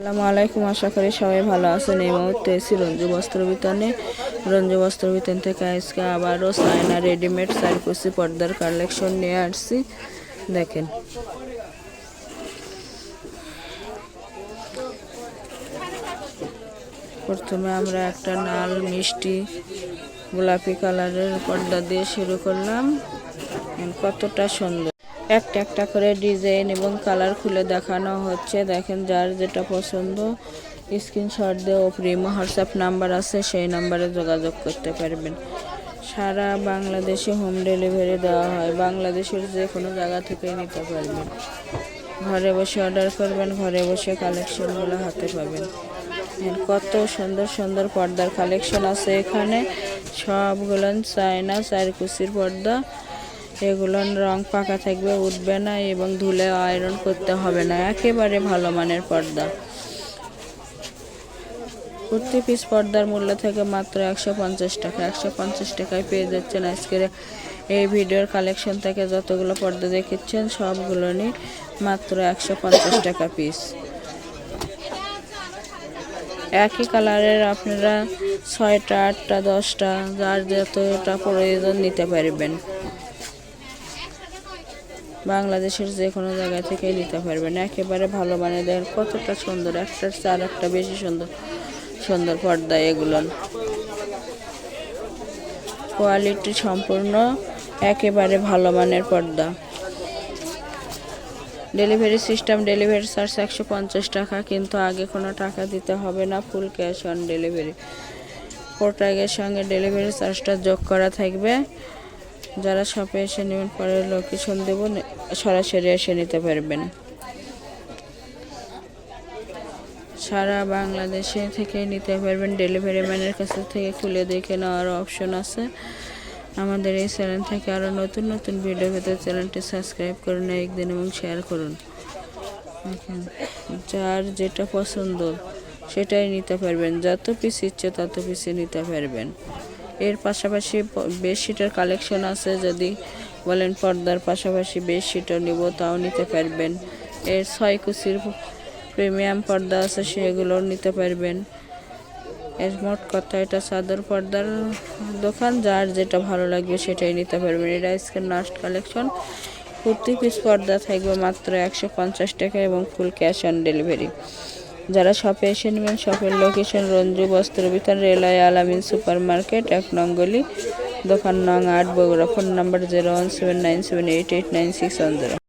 আসসালামু আলাইকুম, আশা করি সবাই ভালো আছেন। এই মুহূর্তে এসি রঞ্জু বস্ত্র বিতানে রঞ্জু বস্ত্র বিতান থেকে আজকে আবারও সাইনা রেডিমেড সারকুসি পর্দার কালেকশন নিয়ে আসছি। দেখেন। প্রথমে আমরা একটা নাল মিষ্টি, গোলাপি কালারের পর্দা দিয়ে শুরু করলাম। কতটা সুন্দর। একটা একটা করে ডিজাইন এবং কালার খুলে দেখানো হচ্ছে। দেখেন যার যেটা পছন্দ, স্ক্রিনশট দিয়ে প্রিমো হোয়াটসঅ্যাপ নাম্বার আছে, সেই নাম্বারে যোগাযোগ করতে পারবেন। সারা বাংলাদেশে হোম ডেলিভারি দেওয়া হয়। বাংলাদেশের যে কোনো জায়গা থেকে নিতে পারবেন। ঘরে বসে অর্ডার করবেন, ঘরে বসে কালেকশনগুলো হাতে পাবেন। কত সুন্দর সুন্দর পর্দার কালেকশন আছে এখানে। সবগুলো চায়না চারকুচির পর্দা। এগুলোর রং পাকা থাকবে, উঠবে না এবং ধুলে আয়রন করতে হবে না। একেবারে ভালো মানের পর্দা। প্রতি পিস পর্দার মূল্য থেকে মাত্র একশো পঞ্চাশ টাকা। একশো পঞ্চাশ টাকায় পেয়ে যাচ্ছেন আজকের এই ভিডিওর কালেকশন থেকে যতগুলো পর্দা দেখেছেন, সবগুলো নিয়ে মাত্র একশো পঞ্চাশ টাকা পিস। একই কালারের আপনারা ছয়টা, আটটা, দশটা, যার যতটা প্রয়োজন নিতে পারবেন। বাংলাদেশের যে কোনো জায়গা থেকে নিতে পারবেন। একেবারে ভালো মানে দেখেন কতটা সুন্দর একটার চার, একটা বেশি সুন্দর সুন্দর পর্দা এগুলো। কোয়ালিটি সম্পূর্ণ, একেবারে ভালো মানের পর্দা। ডেলিভারি সিস্টেম ডেলিভারি চার্জ একশো পঞ্চাশ টাকা, কিন্তু আগে কোনো টাকা দিতে হবে না ফুল ক্যাশ অন ডেলিভারি প্রোডাক্টের সঙ্গে ডেলিভারি চার্জটা যোগ করা থাকবে। যারা শপে এসে নেবেন, পরে লোকেশন দেবো সরাসরি এসে নিতে পারবেন। সারা বাংলাদেশে থেকে নিতে পারবেন ডেলিভারি ম্যানের কাছে থেকে খুলে দেখে নেওয়ার অপশন আছে। আমাদের এই চ্যানেল থেকে আরও নতুন নতুন ভিডিও পেতে চ্যানেলটি সাবস্ক্রাইব করুন একদিন এবং শেয়ার করুন। যার যেটা পছন্দ, সেটাই নিতে পারবেন। যত পিস ইচ্ছে তত পিসে নিতে পারবেন। এর পাশাপাশি বেডশিটের কালেকশন আছে, যদি বলেন পর্দার পাশাপাশি বেডশিটও নিব, তাও নিতে পারবেন। এর ছয় কুচির প্রিমিয়াম পর্দা আছে সেগুলো নিতে পারবেন। এর মোট কথা, এটা চাদর পর্দার দোকান, যার যেটা ভালো লাগবে সেটাই নিতে পারবেন। এটা আজকের লাস্ট কালেকশন প্রতি পিস পর্দা থাকবে মাত্র একশো পঞ্চাশ টাকা এবং ফুল ক্যাশ অন ডেলিভারি যারা শপে এসে নেবেন শপের location Ranju, Bastra Bitan railway, Alamin super market এক নঙ্গলি দোকান নং আট, Bogura phone number zero one seven nine seven eight eight nine six one zero